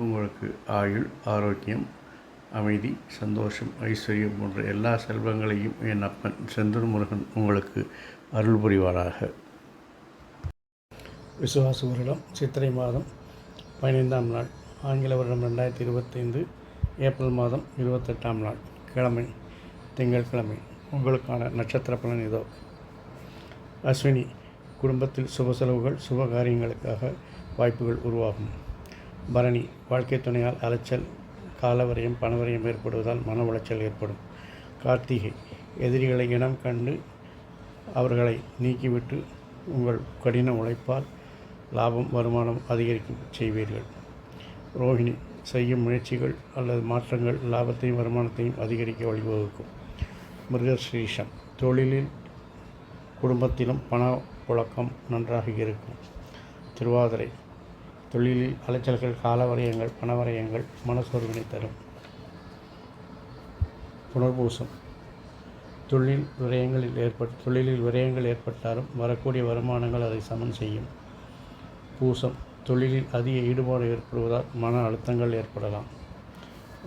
உங்களுக்கு ஆயுள் ஆரோக்கியம் அமைதி சந்தோஷம் ஐஸ்வர்யம் போன்ற எல்லா செல்வங்களையும் என் அப்பன் செந்தூர் முருகன் உங்களுக்கு அருள் புரிவாராக. விசுவாச வருடம் சித்திரை மாதம் பதினைந்தாம் நாள் ஆங்கில வருடம் ரெண்டாயிரத்தி இருபத்தைந்து ஏப்ரல் மாதம் இருபத்தெட்டாம் நாள் கிழமை திங்கட்கிழமை உங்களுக்கான நட்சத்திர பலன் இதோ. அஸ்வினி குடும்பத்தில் சுப செலவுகள் சுப காரியங்களுக்காக வாய்ப்புகள் உருவாகும். பரணி வாழ்க்கை துணையால் அலைச்சல் காலவரையும் பணவரையும் ஏற்படுவதால் மன உளைச்சல் ஏற்படும். கார்த்திகை எதிரிகளை இனம் கண்டு அவர்களை நீக்கிவிட்டு உங்கள் கடின உழைப்பால் லாபம் வருமானம் அதிகரிக்க செய்வீர்கள். ரோஹிணி செய்யும் முயற்சிகள் அல்லது மாற்றங்கள் லாபத்தையும் வருமானத்தையும் அதிகரிக்க வழிவகுக்கும். மிருகஸ்ரீஷம் தொழிலில் குடும்பத்திலும் பண புழக்கம் நன்றாக இருக்கும். திருவாதிரை தொழிலில் அலைச்சல்கள் காலவரையங்கள் பணவரையங்கள் மனசோர்வினை தரும். புனர்பூசம். தொழில் விரயங்களில் ஏற்பட் தொழிலில் விரயங்கள் ஏற்பட்டாலும் வரக்கூடிய வருமானங்கள் அதை சமன் செய்யும். பூசம். தொழிலில் அதிக ஈடுபாடு ஏற்படுவதால் மன அழுத்தங்கள் ஏற்படலாம்.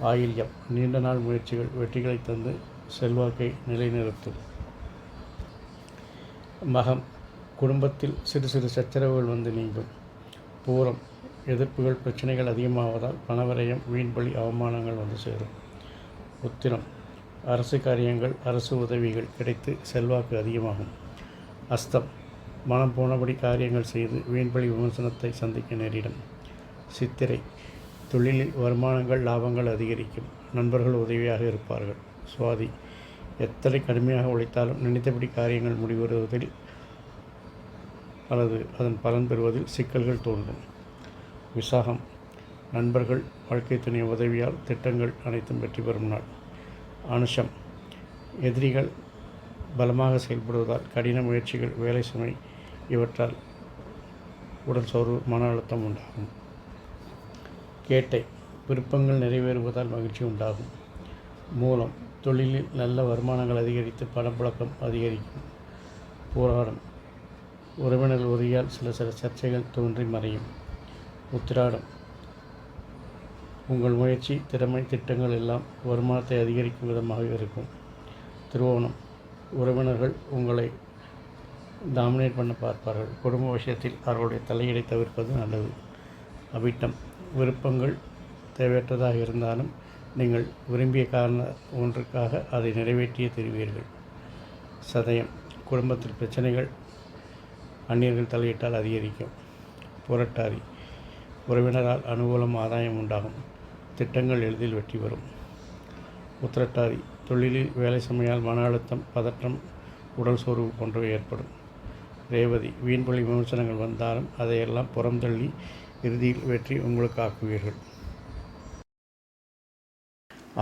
ஆயில்யம். நீண்ட நாள் முயற்சிகள் வெற்றிகளை தந்து செல்வாக்கை நிலைநிறுத்தும். மகம். குடும்பத்தில் சிறு சிறு சச்சரவுகள் வந்து நீங்கும். பூரம். எதிர்ப்புகள் பிரச்சனைகள் அதிகமாவதால் பணவரையம் வீண்பலி அவமானங்கள் வந்து சேரும். உத்திரம். அரசு காரியங்கள் அரசு உதவிகள் கிடைத்து செல்வாக்கு அதிகமாகும். அஸ்தம். மனம் போனபடி காரியங்கள் செய்து வீண்பலி விமர்சனத்தை சந்திக்க நேரிடும். சித்திரை. தொழிலில் வருமானங்கள் லாபங்கள் அதிகரிக்கும். நண்பர்கள் உதவியாக இருப்பார்கள். சுவாதி. எத்தனை கடுமையாக உழைத்தாலும் நினைத்தபடி காரியங்கள் முடிவருவதில் அல்லது அதன் பலன் பெறுவதில் சிக்கல்கள் தோன்றும். விசாகம். நண்பர்கள் வாழ்க்கை துணை உதவியால் திட்டங்கள் அனைத்தும் வெற்றி பெறும் நாள். அனுஷம். எதிரிகள் பலமாக செயல்படுவதால் கடின முயற்சிகள் வேலை சுமை இவற்றால் உடல் சோர்வு மன அழுத்தம் உண்டாகும். கேட்டை. விருப்பங்கள் நிறைவேறுவதால் மகிழ்ச்சி உண்டாகும். மூலம். தொழிலில் நல்ல வருமானங்கள் அதிகரித்து பணப்புழக்கம் அதிகரிக்கும். போராடம். உறவினர்கள் உதவியால் சில சில சர்ச்சைகள் தோன்றி மறையும். உத்திராடம். உங்கள் முயற்சி திறமை திட்டங்கள் எல்லாம் வருமானத்தை அதிகரிக்கும் விதமாக இருக்கும். திருவோணம். உறவினர்கள் உங்களை டாமினேட் பண்ண பார்ப்பார்கள். குடும்ப விஷயத்தில் அவர்களுடைய தலையீடை தவிர்ப்பது நல்லது. அவிட்டம். விருப்பங்கள் தேவையற்றதாக இருந்தாலும் நீங்கள் விரும்பிய காரண ஒன்றுக்காக அதை நிறைவேற்றியே தருவீர்கள். சதயம். குடும்பத்தில் பிரச்சனைகள் அந்நியர்கள் தலையிட்டால் அதிகரிக்கும். புரட்டாரி உறவினரால் அனுகூலம் ஆதாயம் உண்டாகும். திட்டங்கள் எளிதில் வெற்றி பெறும். உத்திரட்டாரி தொழிலில் வேலை சமையால் மன அழுத்தம் பதற்றம் உடல் சோர்வு போன்றவை ஏற்படும். ரேவதி வீண்பொழி விமர்சனங்கள் வந்தாலும் அதையெல்லாம் புறம் தள்ளி இறுதியில் வெற்றி உங்களுக்கு ஆக்குவீர்கள்.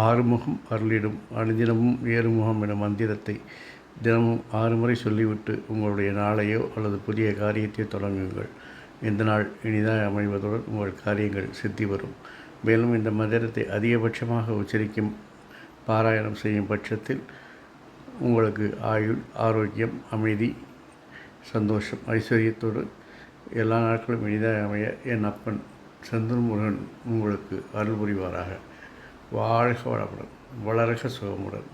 ஆறுமுகம் அருளிடும் அனுதினமும் ஏறுமுகம் என மந்திரத்தை தினமும் ஆறு முறை சொல்லிவிட்டு உங்களுடைய நாளையோ அல்லது புதிய காரியத்தை தொடங்குங்கள். இந்த நாள் இனிதாக அமைவதுடன் உங்கள் காரியங்கள் சித்தி வரும். மேலும் இந்த மந்திரத்தை அதிகபட்சமாக உச்சரிக்கும் பாராயணம் செய்யும் பட்சத்தில் உங்களுக்கு ஆயுள் ஆரோக்கியம் அமைதி சந்தோஷம் ஐஸ்வர்யத்தோடு எல்லா நாட்களும் இனிதாக அமைய என் அப்பன் சந்திரமுருகன் உங்களுக்கு அருள் புரிவாராக. வாழ்க வளமுடன் வளர்க சுகமுடன்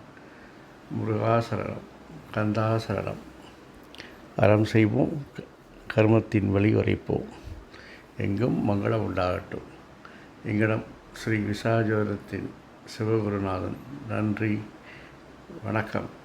முருகாசரணம் கந்தாசரணம். அறம் செய்வோம். கர்மத்தின் வழி உரைப்போம் எங்கும் மங்களம் உண்டாகட்டும். எங்களிடம் ஸ்ரீ விசாஜோரத்தின் சிவகுருநாதன். நன்றி. வணக்கம்.